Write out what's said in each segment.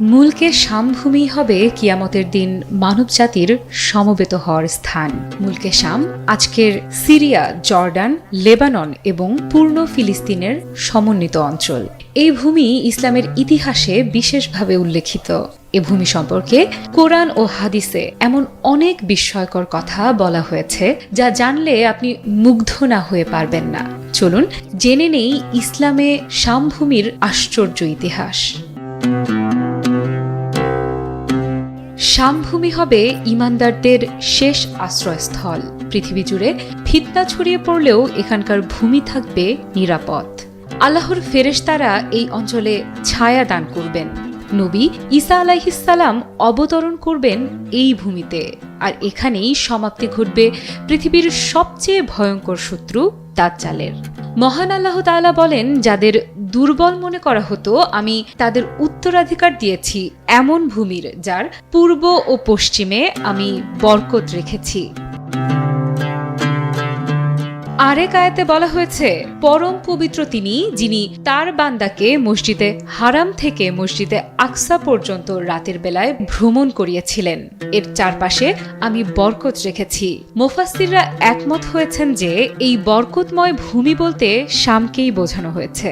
মুলকে শামভূমি হবে কিয়ামতের দিন মানবজাতির সমবেত হওয়ার স্থান। মুলকে শাম আজকের সিরিয়া, জর্ডান, লেবানন এবং পূর্ণ ফিলিস্তিনের সমন্বিত অঞ্চল। এই ভূমি ইসলামের ইতিহাসে বিশেষভাবে উল্লেখিত। এ ভূমি সম্পর্কে কোরআন ও হাদিসে এমন অনেক বিস্ময়কর কথা বলা হয়েছে, যা জানলে আপনি মুগ্ধ না হয়ে পারবেন না। চলুন, জেনে নেই ইসলামে শামভূমির আশ্চর্য ইতিহাস। শামভূমি হবে ইমানদারদের শেষ আশ্রয়স্থল। পৃথিবী জুড়ে ফিতনা ছড়িয়ে পড়লেও এখানকার ভূমি থাকবে নিরাপদ। আল্লাহর ফেরেশতারা এই অঞ্চলে ছায়া দান করবেন। নবী ঈসা আলাইহিসাল্লাম অবতরণ করবেন এই ভূমিতে। আর এখানেই সমাপ্তি ঘটবে পৃথিবীর সবচেয়ে ভয়ঙ্কর শত্রু দাজ্জালের। মহান আল্লাহ তাআলা বলেন, যাদের দুর্বল মনে করা হতো, আমি তাদের উত্তরাধিকার দিয়েছি এমন ভূমির যার পূর্ব ও পশ্চিমে আমি বরকত রেখেছি। আরেক আয়াতে বলা হয়েছে, পরম পবিত্র তিনি যিনি তার বান্দাকে মসজিদে হারাম থেকে মসজিদে আকসা পর্যন্ত রাতের বেলায় ভ্রমণ করিয়েছিলেন। এর চারপাশে আমি বরকত রেখেছি। মোফাসিররা একমত হয়েছেন যে, এই বরকতময় ভূমি বলতে শামকেই বোঝানো হয়েছে।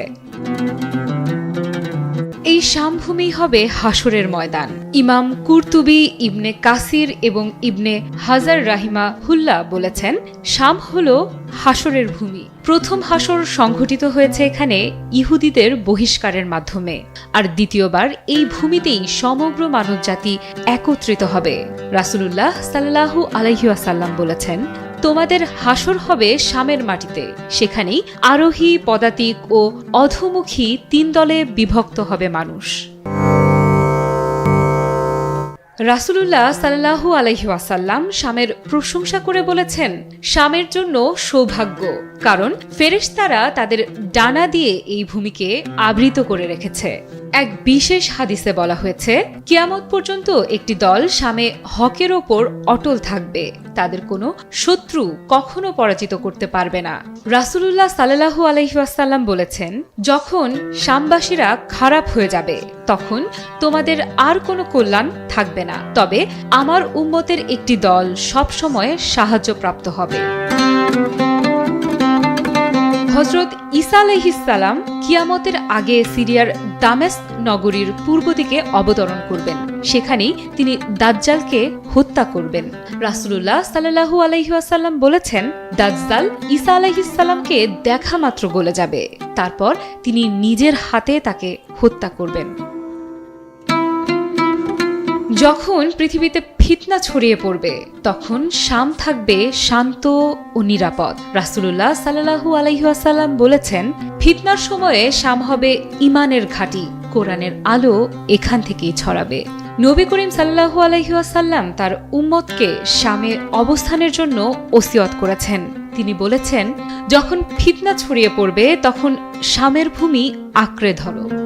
এই শামভূমি হবে হাসরের ময়দান। ইমাম কুরতুবি ইবনে কাসির এবং ইবনে হাজার রাহিমা হুল্লা বলেছেন, শাম হল হাসরের ভূমি। প্রথম হাসর সংঘটিত হয়েছে এখানে ইহুদিদের বহিষ্কারের মাধ্যমে। আর দ্বিতীয়বার এই ভূমিতেই সমগ্র মানবজাতি একত্রিত হবে। রাসুলুল্লাহ সাল্লাহু আলহিউসাল্লাম বলেছেন তোমাদের হাসর হবে শামের মাটিতে। সেখানেই আরোহী, পদাতিক ও অধোমুখী তিন দলে বিভক্ত হবে মানুষ। রাসুলুল্লাহ সাল্লাহু আলহি ওয়াসাল্লাম শামের প্রশংসা করে বলেছেন, শামের জন্য সৌভাগ্য, কারণ ফেরেশতারা তাদের ডানা দিয়ে এই ভূমিকে আবৃত করে রেখেছে। এক বিশেষ হাদিসে বলা হয়েছে, কিয়ামত পর্যন্ত একটি দল শামে হকের ওপর অটল থাকবে। তাদের কোনো শত্রু কখনো পরাজিত করতে পারবে না। রাসুলুল্লাহ সাল্লাহু আলহিহাসাল্লাম বলেছেন, যখন শামবাসীরা খারাপ হয়ে যাবে, তখন তোমাদের আর কোনো কল্যাণ থাকবে না। তবে আমার উম্মতের একটি দল সবসময় সাহায্যপ্রাপ্ত হবে। হজরত ইসা আলহিসাল্লাম কিয়ামতের আগে সিরিয়ার দামেস নগরীর পূর্ব দিকে অবতরণ করবেন। সেখানেই তিনি দাজ্জালকে হত্যা করবেন। রাসুলুল্লাহ সাল্লাহু আলহিহাসাল্লাম বলেছেন, দাজ্জাল ইসা আলহিসাল্লামকে দেখা মাত্র গলে যাবে। তারপর তিনি নিজের হাতে তাকে হত্যা করবেন। যখন পৃথিবীতে ফিতনা ছড়িয়ে পড়বে, তখন শাম থাকবে শান্ত ও নিরাপদ। রাসুলুল্লাহ সাল্লাহু আলহিহাসাল্লাম বলেছেন, ফিতনার সময়ে শাম হবে ইমানের ঘাঁটি, কোরআনের আলো এখান থেকেই ছড়াবে। নবী করিম সাল্লাহু আলহিহাসাল্লাম তার উম্মতকে শামে অবস্থানের জন্য ওসিয়ত করেছেন। তিনি বলেছেন, যখন ফিতনা ছড়িয়ে পড়বে, তখন শামের ভূমি আঁকড়ে ধরো।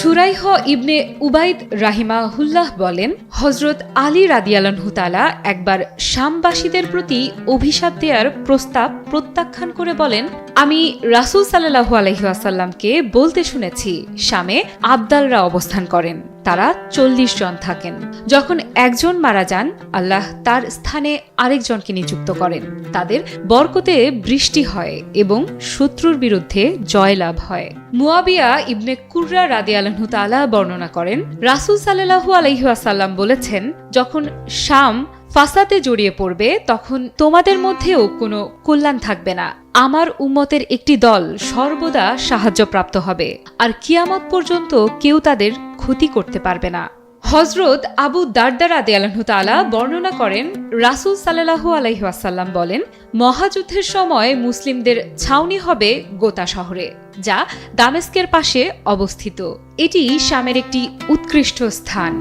সুরাইহ ইবনে উবাইদ রাহিমা হুল্লাহ বলেন হজরত আলী রাদিয়ালহুতালা একবার শামবাসীদের প্রতি অভিশাপ দেওয়ার প্রস্তাব প্রত্যাখ্যান করে বলেন আমি রাসুল সাল্লাহু আলহিহাসাল্লামকে বলতে শুনেছি, শামে আবদালরা অবস্থান করেন, তারা চল্লিশ জন থাকেন। যখন একজন মারা যান, আল্লাহ তার স্থানে আরেকজনকে নিযুক্ত করেন। তাদের বরকতে বৃষ্টি হয় এবং শত্রুর বিরুদ্ধে জয়লাভ হয়। মুয়াবিয়া ইবনে কুর্রা রাদি আলহু তালা বর্ণনা করেন, রাসুল সাল্লাহু আলহিহাসাল্লাম বলেছেন, যখন শাম ফাসাতে জড়িয়ে পড়বে, তখন তোমাদের মধ্যেও কোনো কল্যাণ থাকবে না। আমার উম্মতের একটি দল সর্বদা সাহায্যপ্রাপ্ত হবে, আর কিয়ামত পর্যন্ত কেউ তাদের ক্ষতি করতে পারবে না। হজরত আবু দারদার আদে আলাহতালা বর্ণনা করেন, রাসুল সাল্লাহু আলহিহাসাল্লাম বলেন, মহাযুদ্ধের সময় মুসলিমদের ছাউনি হবে গোতা শহরে, যা দামেস্কের পাশে অবস্থিত। এটি শামের একটি উৎকৃষ্ট স্থান।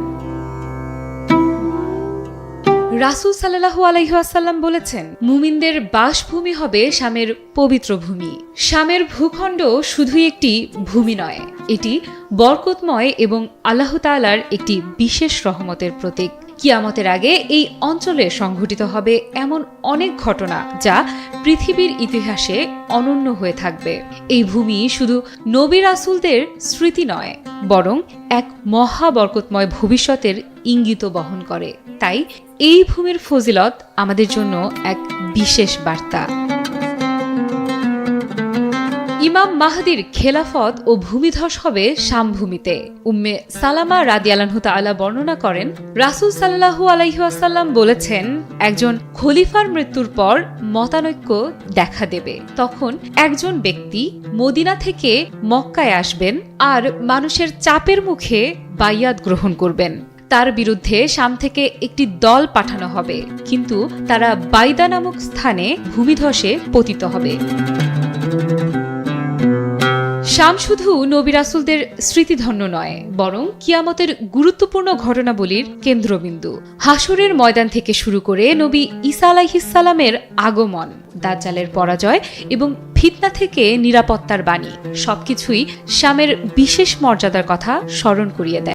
রাসুল সাল্লাহু আলহিহাসাল্লাম বলেছেন, মুমিনদের বাসভূমি হবে শামের পবিত্র ভূমি। শামের ভূখণ্ড শুধুই একটি ভূমি নয়, এটি বরকতময় এবং আল্লাহ তালার একটি বিশেষ রহমতের প্রতীক। কিয়ামতের আগে এই অঞ্চলে সংঘটিত হবে এমন অনেক ঘটনা যা পৃথিবীর ইতিহাসে অনন্য হয়ে থাকবে। এই ভূমি শুধু নবী রাসুলদের স্মৃতি নয়, বরং এক মহাবরকতময় ভবিষ্যতের ইঙ্গিত বহন করে। তাই এই ভূমির ফজিলত আমাদের জন্য এক বিশেষ বার্তা। ইমাম মাহাদির খেলাফত ও ভূমিধস হবে শামভূমিতে উম্মে সালামা রাদিয়ালানহু তাআলা বর্ণনা করেন, রাসূল সাল্লাহু আলাইহি ওয়াসাল্লাম বলেছেন, একজন খলিফার মৃত্যুর পর মতানৈক্য দেখা দেবে। তখন একজন ব্যক্তি মদিনা থেকে মক্কায় আসবেন আর মানুষের চাপের মুখে বাইয়াত গ্রহণ করবেন। তার বিরুদ্ধে শাম থেকে একটি দল পাঠানো হবে। কিন্তু তারা বাইদা নামক স্থানে ভূমিধসে পতিত হবে। শাম শুধু নবী রাসুলদের স্মৃতিধন্য নয়, বরং কিয়ামতের গুরুত্বপূর্ণ ঘটনাবলীর কেন্দ্রবিন্দু। হাসরের ময়দান থেকে শুরু করে নবী ইসা আলাইহিসালামের আগমন, দাজ্জালের পরাজয় এবং ফিতনা থেকে নিরাপত্তার বাণী, সবকিছুই শ্যামের বিশেষ মর্যাদার কথা স্মরণ করিয়ে দেয়।